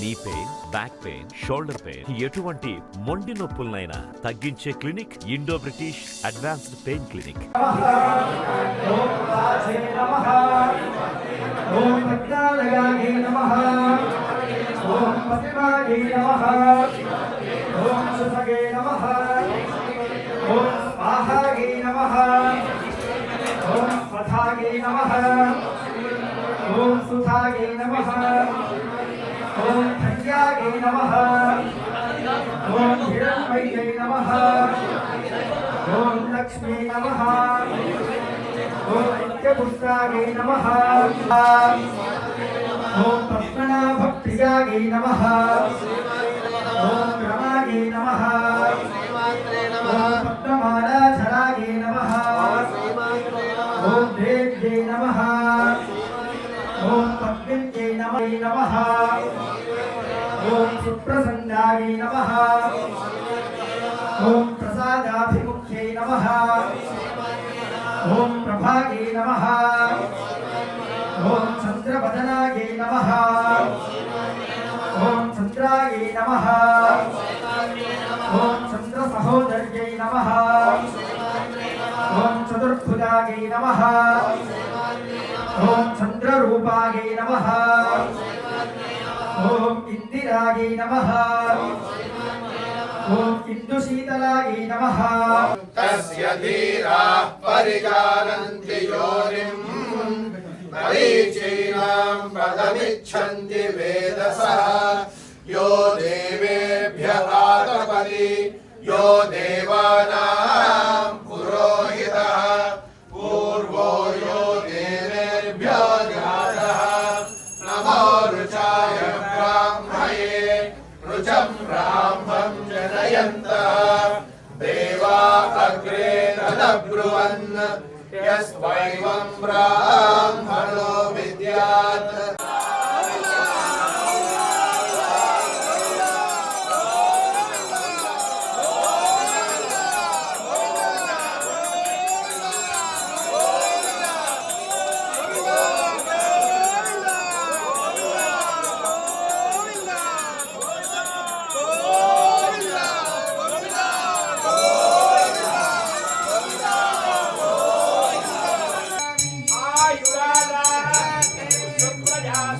నీ pain back pain shoulder pain ఎటువంటి మొండి నొప్పులనైనా తగ్గించే clinic Indo British advanced pain clinic. ఓం సుధాగే నమః. ఓం నమః. ఓం సుధాగే నమః. ఓం ధన్యాగే నమః ఓం హిరణ్మయ్యై నమః ఓం లక్ష్మీ నమః ఓం నిత్యపుష్టాగే నమః ఓం పద్మనాభప్రియాగే నమః ఓం రమాగే నమః ఓం పద్మమాలాధరాగే నమః ఓం దేవ్యై నమః ఓం పద్మిన్యై నమః నమః ఓం సుప్రసన్నాగే నమః ఓం ప్రసాదాభిముఖ్యై నమః ఓం ప్రభాగే నమః ఓం చంద్రవదనాగే నమః ఓం చంద్రాగే నమః ఓం చంద్ర సహోదర్యై నమః ఓం చతుర్భుజాగే నమః ఓం చంద్రరూపాగే నమః ఓం ఇందిరాగే నమః ఓం ఇందుశీతలాగే నమః तस्य धीराः परिजानन्ति योनिम् मरीचीनाम् पदमिच्छन्ति वेदसः यो देवेभ्य आतपति यो देवानाम् रुचम् ब्राह्मम् जनयन्तः देवा अग्रे तदब्रुवन् यस्त्वैवम् ब्राह्मणो विद्यात्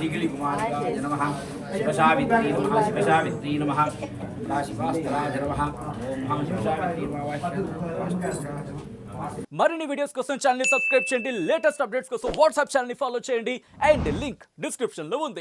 నిగిలి కుమారికాయ నమ శివసావిత్రీ నమ శివసావిత్రీ నమ శివాస్తరాజ నమ ఓం మహా శివసావిత్రీ మరిన్ని వీడియోస్ కోసం ఛానల్ సబ్స్క్రైబ్ చేయండి. లేటెస్ట్ అప్డేట్స్ కోసం వాట్సాప్ ఛానల్ ఫాలో చేయండి. అండ్ లింక్ డిస్క్రిప్షన్లో ఉంది.